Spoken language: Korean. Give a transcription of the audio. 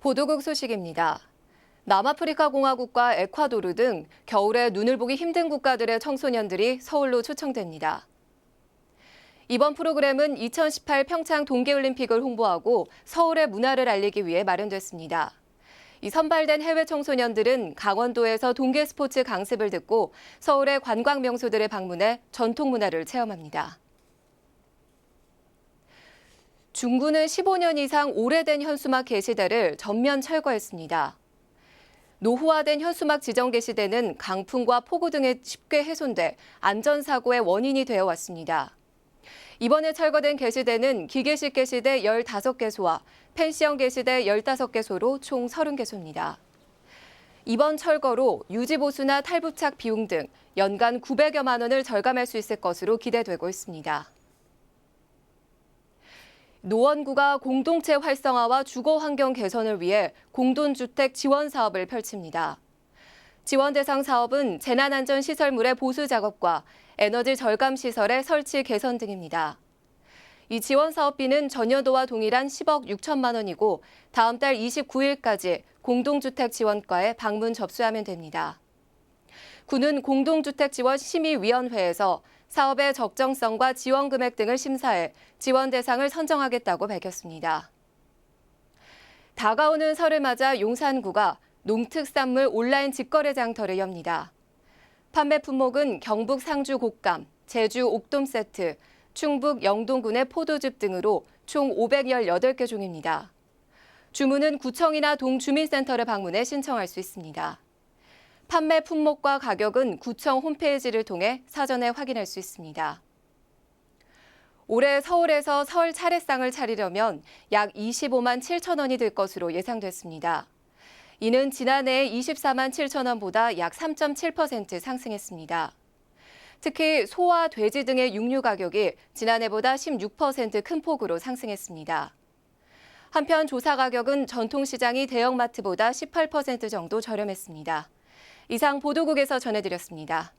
보도국 소식입니다. 남아프리카 공화국과 에콰도르 등 겨울에 눈을 보기 힘든 국가들의 청소년들이 서울로 초청됩니다. 이번 프로그램은 2018 평창 동계올림픽을 홍보하고 서울의 문화를 알리기 위해 마련됐습니다. 이 선발된 해외 청소년들은 강원도에서 동계 스포츠 강습을 듣고 서울의 관광 명소들을 방문해 전통 문화를 체험합니다. 중구는 15년 이상 오래된 현수막 게시대를 전면 철거했습니다. 노후화된 현수막 지정 게시대는 강풍과 폭우 등에 쉽게 훼손돼 안전사고의 원인이 되어 왔습니다. 이번에 철거된 게시대는 기계식 게시대 15개소와 펜시형 게시대 15개소로 총 30개소입니다. 이번 철거로 유지보수나 탈부착 비용 등 연간 900여만 원을 절감할 수 있을 것으로 기대되고 있습니다. 노원구가 공동체 활성화와 주거 환경 개선을 위해 공동주택 지원 사업을 펼칩니다. 지원 대상 사업은 재난안전 시설물의 보수 작업과 에너지 절감 시설의 설치 개선 등입니다. 이 지원 사업비는 전년도와 동일한 10억 6천만 원이고 다음 달 29일까지 공동주택 지원과에 방문 접수하면 됩니다. 구는 공동주택지원심의위원회에서 사업의 적정성과 지원 금액 등을 심사해 지원 대상을 선정하겠다고 밝혔습니다. 다가오는 설을 맞아 용산구가 농특산물 온라인 직거래 장터를 엽니다. 판매 품목은 경북 상주 곶감, 제주 옥돔 세트, 충북 영동군의 포도즙 등으로 총 518개 종입니다. 주문은 구청이나 동주민센터를 방문해 신청할 수 있습니다. 판매 품목과 가격은 구청 홈페이지를 통해 사전에 확인할 수 있습니다. 올해 서울에서 설 차례상을 차리려면 약 25만 7천 원이 들 것으로 예상됐습니다. 이는 지난해 24만 7천 원보다 약 3.7% 상승했습니다. 특히 소와 돼지 등의 육류 가격이 지난해보다 16%큰 폭으로 상승했습니다. 한편 조사 가격은 전통시장이 대형마트보다 18% 정도 저렴했습니다. 이상 보도국에서 전해드렸습니다.